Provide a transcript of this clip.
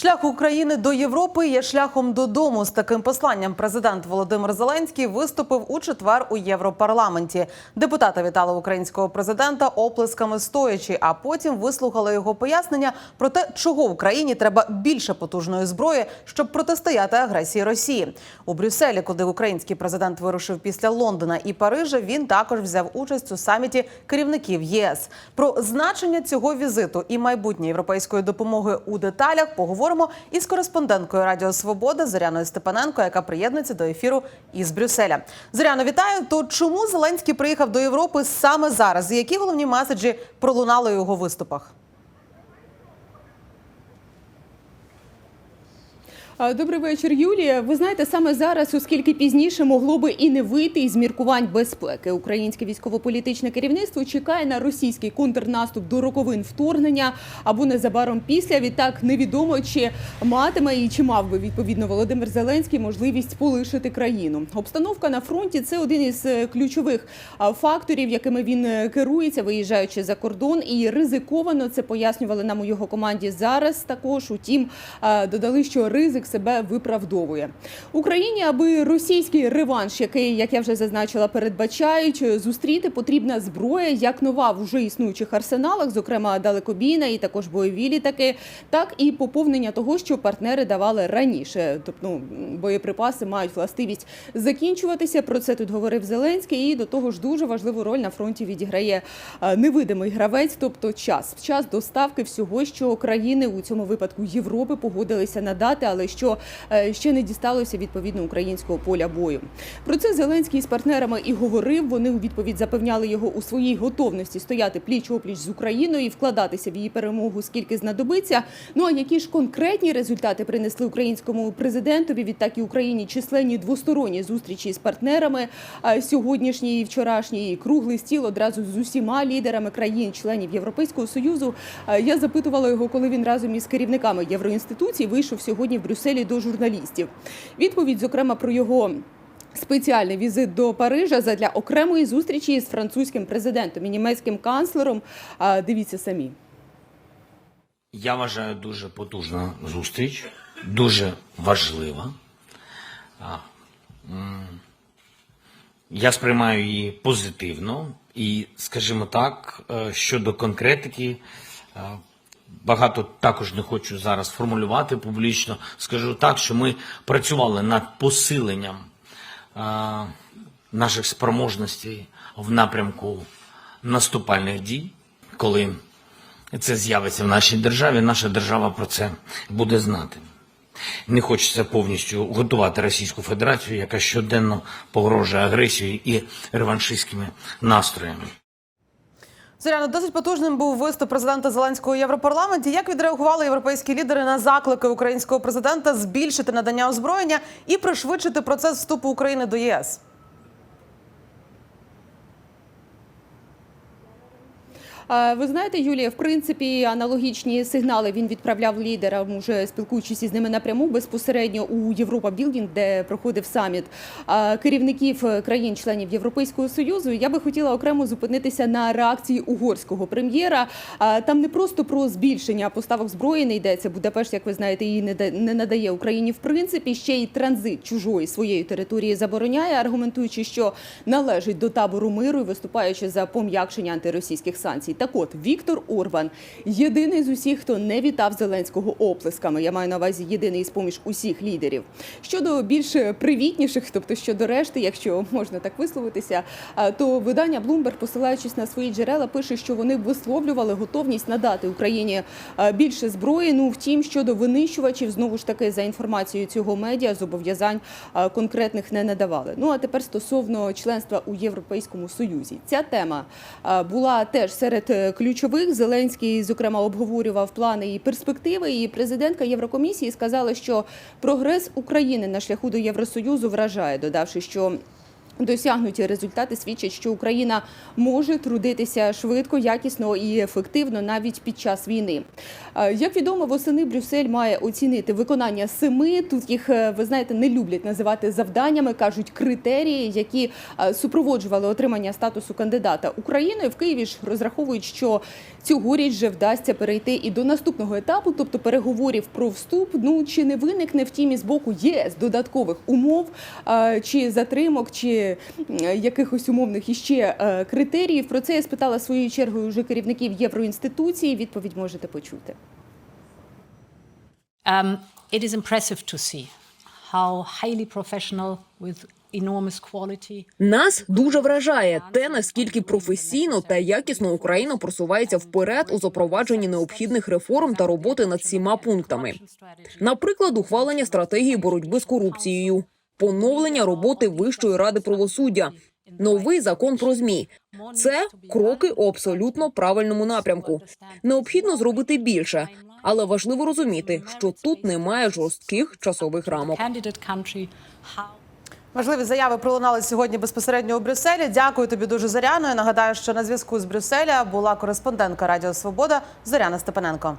Шлях України до Європи є шляхом додому. З таким посланням президент Володимир Зеленський виступив у четвер у Європарламенті. Депутати вітали українського президента оплесками стоячи, а потім вислухали його пояснення про те, чого Україні треба більше потужної зброї, щоб протистояти агресії Росії. У Брюсселі, куди український президент вирушив після Лондона і Парижа, він також взяв участь у саміті керівників ЄС. Про значення цього візиту і майбутнє європейської допомоги у деталях поговоримо із кореспонденткою Радіо Свобода Зоряною Степаненко, яка приєднується до ефіру із Брюсселя. Зоряно, вітаю. То чому Зеленський приїхав до Європи саме зараз? І які головні меседжі пролунали у його виступах? Добрий вечір, Юлія. Ви знаєте, саме зараз, оскільки пізніше могло би і не вийти із міркувань безпеки, українське військово-політичне керівництво чекає на російський контрнаступ до роковин вторгнення або незабаром після. Відтак невідомо, чи матиме і чи мав би відповідно Володимир Зеленський можливість полишити країну. Обстановка на фронті це один із е, ключових факторів, якими він е, керується, виїжджаючи за кордон, і ризиковано це пояснювали нам у його команді зараз. Також утім, додали, що ризик себе виправдовує Україні, аби російський реванш, який, як я вже зазначила, передбачають зустріти потрібна зброя, як нова в уже існуючих арсеналах, зокрема далекобійна і також бойові літаки, так і поповнення того, що партнери давали раніше. Тобто ну, боєприпаси мають властивість закінчуватися. Про це тут говорив Зеленський. І до того ж дуже важливу роль на фронті відіграє невидимий гравець, тобто час, час доставки всього, що країни у цьому випадку Європи погодилися надати, але що е, ще не дісталося відповідно українського поля бою. Про це Зеленський з партнерами і говорив. Вони у відповідь запевняли його у своїй готовності стояти пліч опліч з Україною і вкладатися в її перемогу, скільки знадобиться. Ну а які ж конкретні результати принесли українському президентові? Відтак і Україні численні двосторонні зустрічі з партнерами сьогоднішній і вчорашній круглий стіл одразу з усіма лідерами країн-членів Європейського союзу. Я запитувала його, коли він разом із керівниками євроінституцій вийшов сьогодні в Брюсселі до журналістів. Відповідь, зокрема, про його. Спеціальний візит до Парижа задля окремої зустрічі з французьким президентом і німецьким канцлером. Дивіться самі. Я вважаю дуже потужна зустріч, дуже важлива. Я сприймаю її позитивно і, скажімо так, е, щодо конкретики, е, багато також не хочу зараз формулювати публічно. Скажу так, що ми працювали над посиленням е, наших спроможностей в напрямку наступальних дій, коли це з'явиться в нашій державі, наша держава про це буде знати. Не хочеться повністю готувати Російську Федерацію, яка щоденно погрожує агресією і реваншистськими настроями. Зоряно, досить потужним був виступ президента Зеленського у Європарламенті. Як відреагували європейські лідери на заклики українського президента збільшити надання озброєння і пришвидшити процес вступу України до ЄС? Ви знаєте, Юлія, в принципі, аналогічні сигнали він відправляв лідерам, уже спілкуючись із ними напряму безпосередньо у Європа Білдінг, де проходив саміт керівників країн-членів Європейського союзу. Я би хотіла окремо зупинитися на реакції угорського прем'єра. Там не просто про збільшення поставок зброї не йдеться. Будапешт, як ви знаєте, її не да- не надає Україні в принципі. Ще й транзит чужої своєї території забороняє, аргументуючи, що належить до табору миру і виступаючи за пом'якшення антиросійських санкцій. Так от Віктор Орбан єдиний з усіх, хто не вітав Зеленського оплесками. Я маю на увазі єдиний з поміж усіх лідерів. Щодо більш привітніших, тобто щодо решти, якщо можна так висловитися, то видання Bloomberg, посилаючись на свої джерела, пише, що вони висловлювали готовність надати Україні більше зброї. Ну втім, щодо винищувачів, знову ж таки, за інформацією цього медіа, зобов'язань конкретних не надавали. Ну а тепер стосовно членства у Європейському Союзі, ця тема була теж серед е, ключових. Зеленський, зокрема, обговорював плани і перспективи. І президентка Єврокомісії сказала, що прогрес України на шляху до Євросоюзу вражає, додавши, що Досягнуті результати свідчать, що Україна може трудитися швидко, якісно і ефективно навіть під час війни. Е, Як відомо, восени Брюссель має оцінити виконання семи. Тут їх е, ви знаєте не люблять називати завданнями, кажуть критерії, які е, супроводжували отримання статусу кандидата Україною. В Києві ж розраховують, що цьогоріч вже вдасться перейти і до наступного етапу, тобто переговорів про вступ. Ну чи не виникне втім із боку ЄС додаткових умов чи затримок, чи е, якихось умовних іще е, критеріїв. Про це я спитала своєю чергою вже керівників євроінституції. Відповідь можете почути. Um, it is impressive to see how highly professional with enormous quality Нас дуже вражає те, наскільки професійно та якісно Україна просувається вперед у запровадженні необхідних реформ та роботи над всіма пунктами. Наприклад, ухвалення стратегії боротьби з корупцією, поновлення роботи Вищої ради правосуддя, новий закон про змі. Це кроки у абсолютно правильному напрямку. Необхідно зробити більше, але важливо розуміти, що тут немає жорстких часових рамок. Важливі заяви пролунали сьогодні безпосередньо у Брюсселі. Дякую тобі дуже, Зоряно. Я нагадаю, що на зв'язку з Брюсселя була кореспондентка Радіо Свобода Зоряна Степаненко.